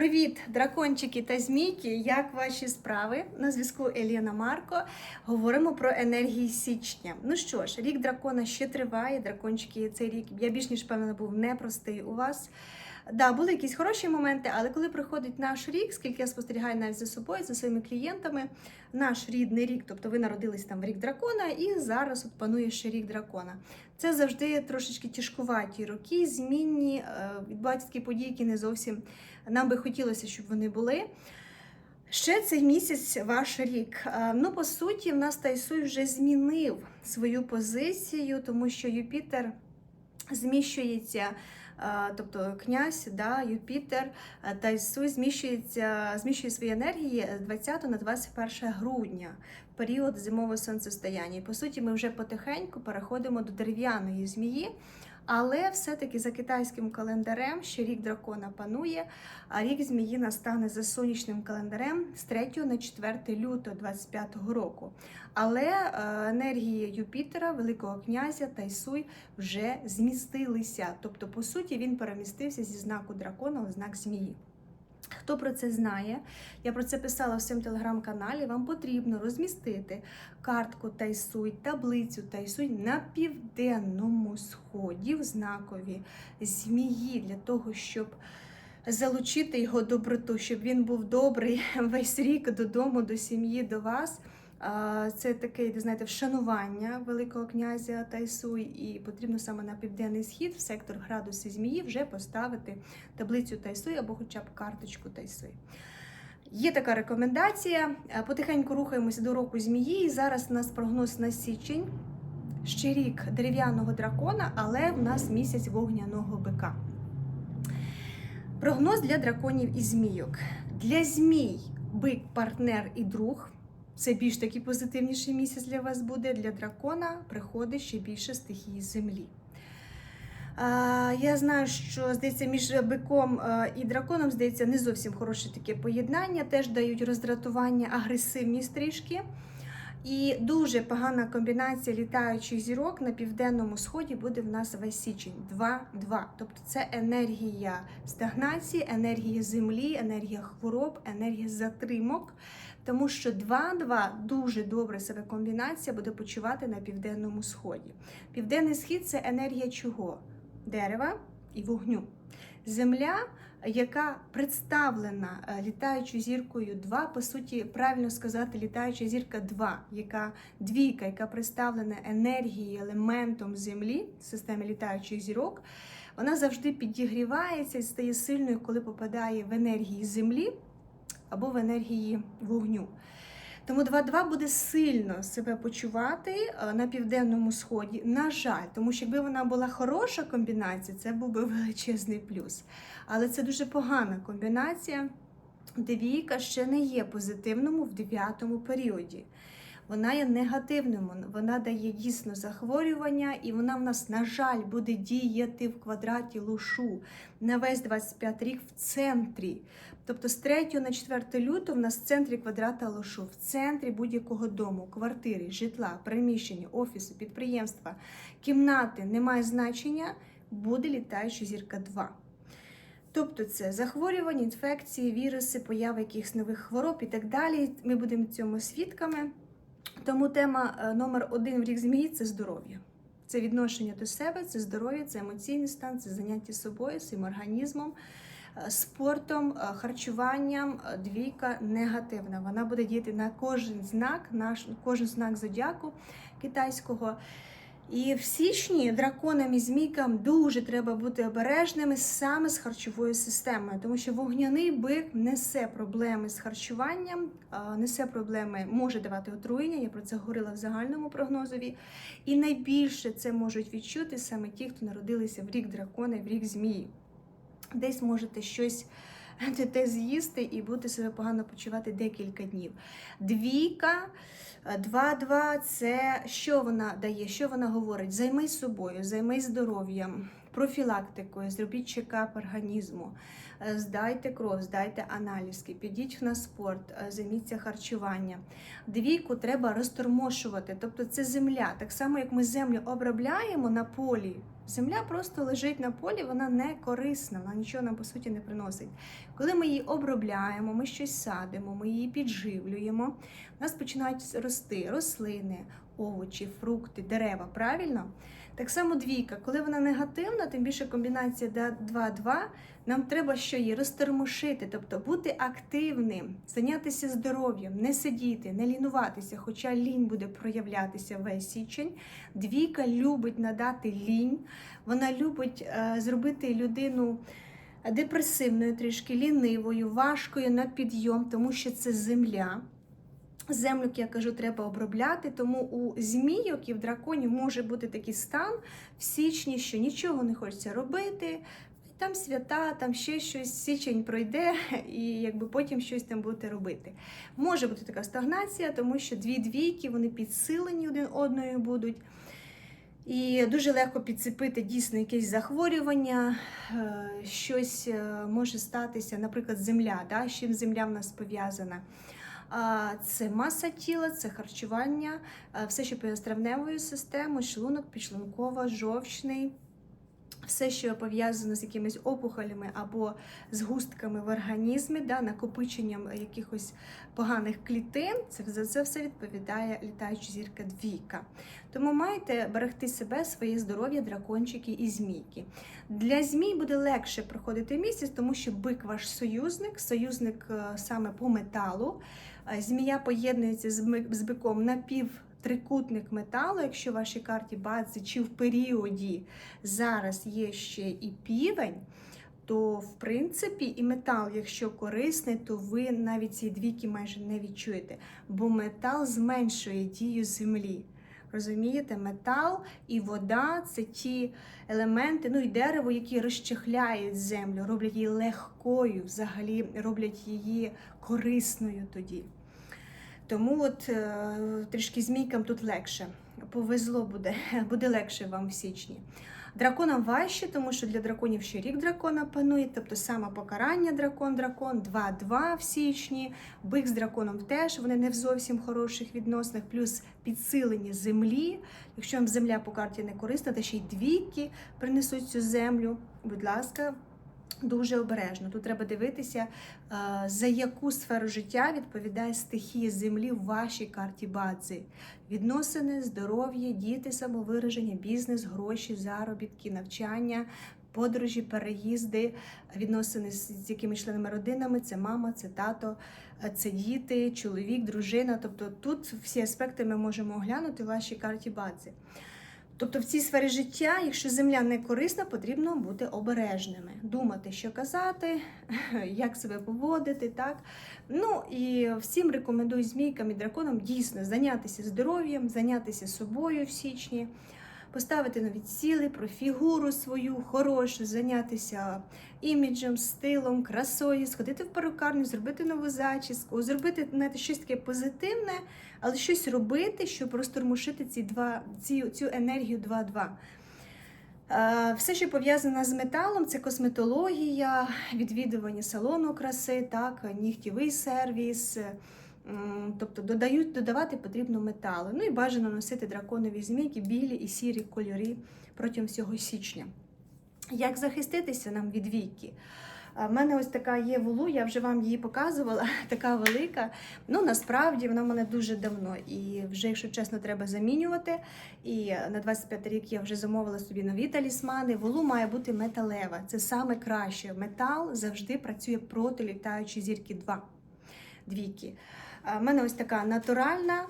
Привіт, дракончики та змійки! Як ваші справи? На зв'язку Еліна Марко. Говоримо про енергії січня. Ну що ж, рік дракона ще триває. Дракончики, цей рік я більш ніж певно був непростий у вас. Да, були якісь хороші моменти, але коли приходить наш рік, скільки я спостерігаю навіть за собою, за своїми клієнтами, наш рідний рік, тобто ви народились там в рік дракона, і зараз от панує ще рік дракона. Це завжди трошечки тяжкуваті роки, змінні, е, відбуваються такі події, які не зовсім нам би хотілося, щоб вони були. Ще цей місяць ваш рік. Е, Ну, по суті, в нас Тайсуй вже змінив свою позицію, тому що Юпітер зміщується. Е, Тобто князь, да, Юпітер, та Тайсуй зміщується, зміщує свої енергії з 20 на 21 грудня, період зимового сонцестояння. І по суті, ми вже потихеньку переходимо до дерев'яної змії. Але все-таки за китайським календарем ще рік дракона панує, а рік змії настане за сонячним календарем з 3 на 4 лютого 25 року. Але е, енергії Юпітера, Великого князя Тайсуй вже змістилися. Тобто, по суті, він перемістився зі знаку дракона у знак змії. Хто про це знає, я про це писала в своєму телеграм-каналі. Вам потрібно розмістити картку Тайсуй, таблицю Тайсуй на південному сході в знакові змії для того, щоб залучити його доброту, щоб він був добрий весь рік додому, до сім'ї, до вас. Це таке, ви знаєте, вшанування Великого князя Тайсуй, і потрібно саме на південний схід, в сектор градуси змії, вже поставити таблицю Тайсуй або хоча б карточку Тайсуй. Є така рекомендація. Потихеньку рухаємося до року змії. І зараз у нас прогноз на січень. Ще рік дерев'яного дракона, але в нас місяць вогняного бика. Прогноз для драконів і змійок. Для змій бик, партнер і друг. Це більш такий позитивніший місяць для вас буде. Для дракона приходить ще більше стихії землі. Я знаю, що здається, між биком і драконом здається не зовсім хороше таке поєднання, теж дають роздратування, агресивність трішки. І дуже погана комбінація літаючих зірок на південному сході буде в нас весь січень 2-2. Тобто це енергія стагнації, енергія землі, енергія хвороб, енергія затримок. Тому що 2-2 дуже добре себе комбінація буде почувати на південному сході. Південний схід це енергія чого? Дерева і вогню. Земля, яка представлена е, літаючою зіркою 2, по суті, правильно сказати, літаюча зірка 2, яка двійка, яка представлена енергією, елементом землі в системі літаючих зірок, вона завжди підігрівається і стає сильною, коли попадає в енергії землі або в енергії вогню. Тому 2-2 буде сильно себе почувати е, на південному сході. На жаль, тому що якби вона була хороша комбінація, це був би величезний плюс. Але це дуже погана комбінація. Двійка ще не є позитивному в дев'ятому періоді. Вона є негативному, вона дає дійсно захворювання, і вона в нас, на жаль, буде діяти в квадраті лушу на весь 25 рік в центрі. Тобто з 3 на 4 лютого в нас в центрі квадрата лошу, в центрі будь-якого дому, квартири, житла, приміщення, офісу, підприємства, кімнати немає значення, буде літаюча зірка 2. Тобто це захворювання, інфекції, віруси, поява якихось нових хвороб і так далі. Ми будемо цьому свідками. Тому тема е, номер один в рік змії це здоров'я. Це відношення до себе, це здоров'я, це емоційний стан, це заняття собою, своїм організмом, спортом, е, харчуванням. Е, Двійка негативна. Вона буде діяти на кожен знак, наш кожен знак зодіаку китайського. І в січні драконам і змійкам дуже треба бути обережними саме з харчовою системою, тому що вогняний бик несе проблеми з харчуванням, несе проблеми, може давати отруєння. Я про це говорила в загальному прогнозові. І найбільше це можуть відчути саме ті, хто народилися в рік дракона, в рік змії. Десь можете щось те з'їсти і будете себе погано почувати декілька днів. Двійка. 2-2 це що вона дає, що вона говорить? Займись собою, займись здоров'ям, профілактикою, зробіть чекап організму, е, здайте кров, здайте аналізки, підіть на спорт, е, займіться харчуванням. Двійку треба розтормошувати, тобто це земля. Так само, як ми землю обробляємо на полі. Земля просто лежить на полі, вона не корисна, вона нічого нам по суті не приносить. Коли ми її обробляємо, ми щось садимо, ми її підживлюємо, у нас починають рости рослини, овочі, фрукти, дерева. Правильно? Так само двійка, коли вона негативна, тим більше комбінація 2-2, нам треба що її розтермошити, тобто бути активним, зайнятися здоров'ям, не сидіти, не лінуватися, хоча лінь буде проявлятися весь січень. Двійка любить надати лінь, вона любить е, зробити людину депресивною, трішки лінивою, важкою на підйом, тому що це земля. Землю, як я кажу, треба обробляти, тому у змійок і в драконів може бути такий стан в січні, що нічого не хочеться робити. Там свята, там ще щось, січень пройде, і якби потім щось там будете робити. Може бути така стагнація, тому що дві двійки вони підсилені один одною будуть. І дуже легко підцепити дійсно якесь захворювання, е, щось е, може статися, наприклад, земля, да, з чим земля в нас пов'язана. Це маса тіла, це харчування, е, все, що пов'язане з травневою системою, шлунок, підшлункова, жовчний. Все, що пов'язано з якимись опухолями або згустками в організмі, да, накопиченням якихось поганих клітин, це за це все відповідає літаюча зірка двійка. Тому маєте берегти себе, своє здоров'я, дракончики і змійки. Для змій буде легше проходити місяць, тому що бик ваш союзник, союзник е, саме по металу. Е, Змія поєднується з биком на пів. Трикутник металу, якщо в вашій карті бази чи в періоді зараз є ще і півень, то в принципі і метал, якщо корисний, то ви навіть ці двійки майже не відчуєте, бо метал зменшує дію землі. Розумієте, метал і вода це ті елементи, ну і дерево, які розчехляють землю, роблять її легкою, взагалі роблять її корисною тоді. Тому от е, трішки змійкам тут легше. Повезло буде, буде легше вам в січні. Драконам важче, тому що для драконів ще рік дракона панує, тобто саме покарання дракон-дракон, 2-2 в січні, бик з драконом теж, вони не в зовсім хороших відносинах, плюс підсилення землі. Якщо вам земля по карті не корисна, то ще й двійки принесуть цю землю. Будь ласка, дуже обережно. Тут треба дивитися, е, за яку сферу життя відповідає стихія землі в вашій карті бадзи. Відносини, здоров'я, діти, самовираження, бізнес, гроші, заробітки, навчання. Подорожі, переїзди, відносини з якими членами родинами, це мама, це тато, е, це діти, чоловік, дружина. Тобто тут всі аспекти ми можемо оглянути в вашій карті бадзи. Тобто в цій сфері життя, якщо земля не корисна, потрібно бути обережними, думати, що казати, як себе поводити. так. Ну і всім рекомендую змійкам і драконам дійсно зайнятися здоров'ям, зайнятися собою в січні, поставити нові цілі про фігуру свою хорошу, зайнятися іміджем, стилом, красою, сходити в перукарню, зробити нову зачіску, зробити знаєте, щось таке позитивне, але щось робити, щоб розтормошити ці два, ці, цю енергію 2-2. Е, Все, що пов'язане з металом, це косметологія, відвідування салону краси, так, нігтєвий сервіс. Тобто додають, додавати потрібно металу. Ну і бажано носити драконові змійки, білі і сірі кольори протягом всього січня. Як захиститися нам від віки? У мене ось така є вулу, я вже вам її показувала, така велика. Ну насправді вона в мене дуже давно. І вже, якщо чесно, треба замінювати. І на 25 рік я вже замовила собі нові талісмани. Вулу має бути металева. Це саме краще. Метал завжди працює проти літаючої зірки 2. Двійки. А в мене ось така натуральна.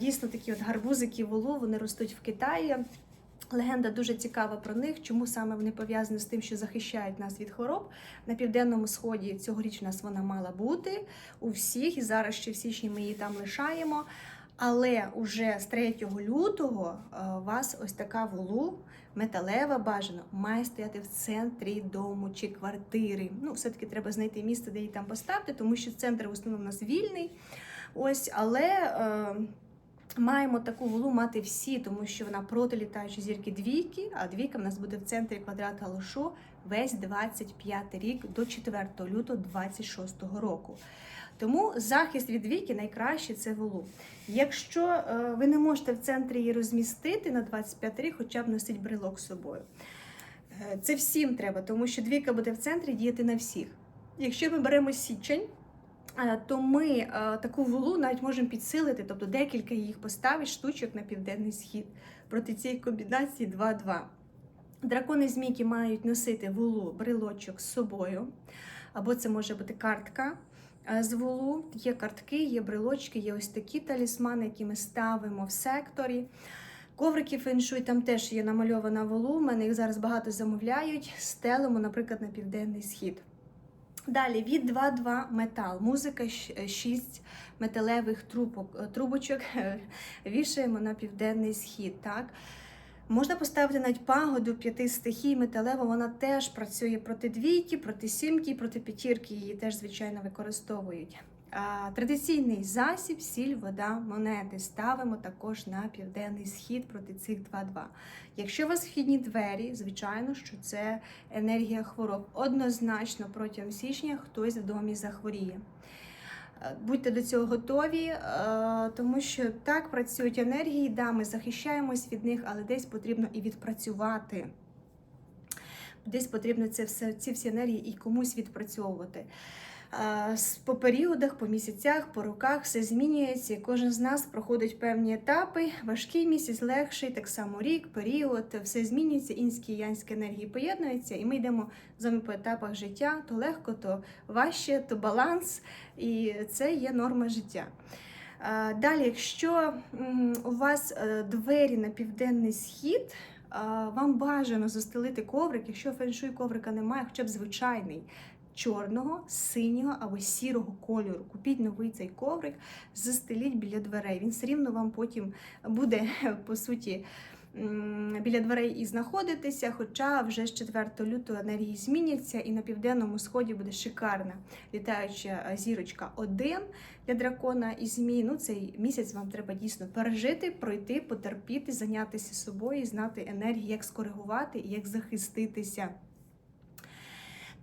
Дійсно, такі от гарбузики волу, вони ростуть в Китаї. Легенда дуже цікава про них, чому саме вони пов'язані з тим, що захищають нас від хвороб. На південному сході цьогоріч у нас вона мала бути у всіх, і зараз ще в січні ми її там лишаємо. Але уже з 3 лютого е, у вас ось така вулу металева бажано має стояти в центрі дому чи квартири. Ну, все-таки треба знайти місце, де її там поставити, тому що центр в основному у нас вільний. Ось, але. Е, Маємо таку вулу мати всі, тому що вона проти літаючої зірки двійки, а двійка в нас буде в центрі квадрата Лошу весь 25 рік до 4 лютого 26 року. Тому захист від двійки найкраще це вулу. Якщо е, ви не можете в центрі її розмістити на 25 рік, хоча б носить брелок з собою. Е, Це всім треба, тому що двійка буде в центрі діяти на всіх. Якщо ми беремо січень, е, то ми таку вулу навіть можемо підсилити, тобто декілька їх поставить штучок на південний схід проти цієї комбінації 2-2. Дракони змійки мають носити вулу брелочок з собою, або це може бути картка з вулу. Є картки, є брелочки, є ось такі талісмани, які ми ставимо в секторі. Коврики феншуй, там теж є намальована вулу. У мене їх зараз багато замовляють. Стелимо, наприклад, на південний схід. Далі від 2-2 метал. Музика 6 металевих трубок, е, трубочок вішаємо на південний схід. Так? Можна поставити навіть пагоду п'яти стихій металева, вона теж працює проти двійки, проти сімки, проти п'ятірки. Її теж, звичайно, використовують. А, Традиційний засіб, сіль, вода, монети ставимо також на південний схід проти цих 2-2. Якщо у вас вхідні двері, звичайно, що це енергія хвороб. Однозначно протягом січня хтось в домі захворіє. Е, Будьте до цього готові, е, тому що так працюють енергії, да, ми захищаємось від них, але десь потрібно і відпрацювати. Десь потрібно це все, ці всі енергії і комусь відпрацьовувати. По періодах, по місяцях, по роках все змінюється. Кожен з нас проходить певні етапи. Важкий місяць, легший, так само рік, період, все змінюється. Інські і янські енергії поєднуються, і ми йдемо з вами по етапах життя. То легко, то важче, то баланс, і це є норма життя. Далі, якщо у вас е, двері на південний схід, вам бажано застелити коврик, якщо феншуй коврика немає, хоча б звичайний чорного, синього або сірого кольору. Купіть новий цей коврик, застеліть біля дверей. Він все рівно вам потім буде, по суті, біля дверей і знаходитися, хоча вже з 4 лютого енергії зміняться, і на південному сході буде шикарна літаюча е, зірочка 1 для дракона і змій. Ну, цей місяць вам треба дійсно пережити, пройти, потерпіти, зайнятися собою, знати енергії, як скоригувати і як захиститися.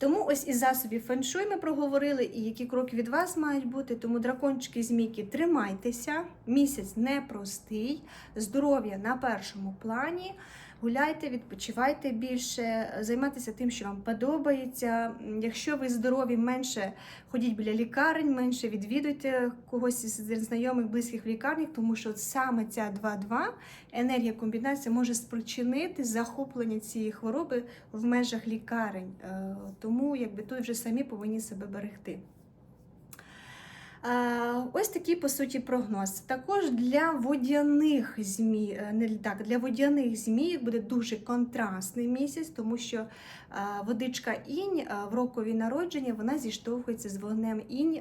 Тому ось із засобів феншуй ми проговорили, і які кроки від вас мають бути. Тому дракончики зміки, тримайтеся. Місяць непростий, здоров'я на першому плані. Гуляйте, відпочивайте більше, займайтеся тим, що вам подобається. Якщо ви здорові, менше ходіть біля лікарень, менше відвідуйте когось із знайомих, близьких в лікарнях, тому що саме ця 2-2 енергія комбінація може спричинити захоплення цієї хвороби в межах лікарень. Е, Тому якби тут вже самі повинні себе берегти. Ось такий по суті прогноз. Також для водяних змій, е, не так, для водяних змій буде дуже контрастний місяць, тому що е, водичка інь е, в рокові народження вона зіштовхується з вогнем інь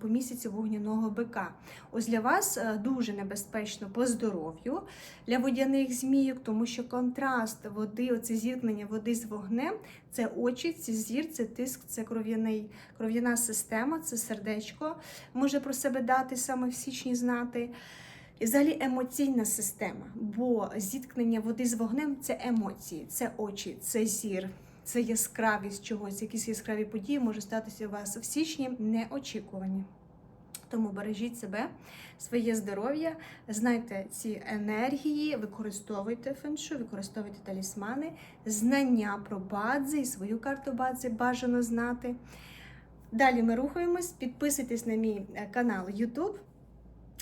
по місяцю вогняного бика. Ось для вас дуже небезпечно по здоров'ю для водяних змійок, тому що контраст води, оце зіткнення води з вогнем, це очі, це зір, це тиск, це кров'яний, кров'яна система, це сердечко може про себе дати саме в січні знати. І взагалі емоційна система, бо зіткнення води з вогнем це емоції, це очі, це зір, це яскравість чогось, якісь яскраві події можуть статися у вас в січні неочікувані. Тому бережіть себе, своє здоров'я, знайте ці енергії, використовуйте феншу, використовуйте талісмани, знання про бадзи і свою карту бадзи бажано знати. Далі ми рухаємось. Підписуйтесь на мій е, канал YouTube.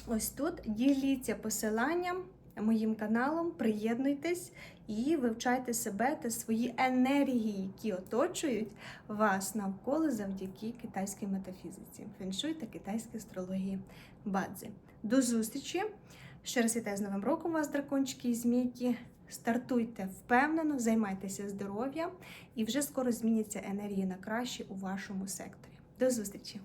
Ось тут діліться посиланням моїм каналом, приєднуйтесь і вивчайте себе та свої енергії, які оточують вас навколо завдяки китайській метафізиці, феншуй та китайській астрології бадзи. До зустрічі! Ще раз вітаю з Новим роком вас, дракончики і змійки. Стартуйте впевнено, займайтеся здоров'ям і вже скоро зміняться енергії на краще у вашому секторі. До зустрічі!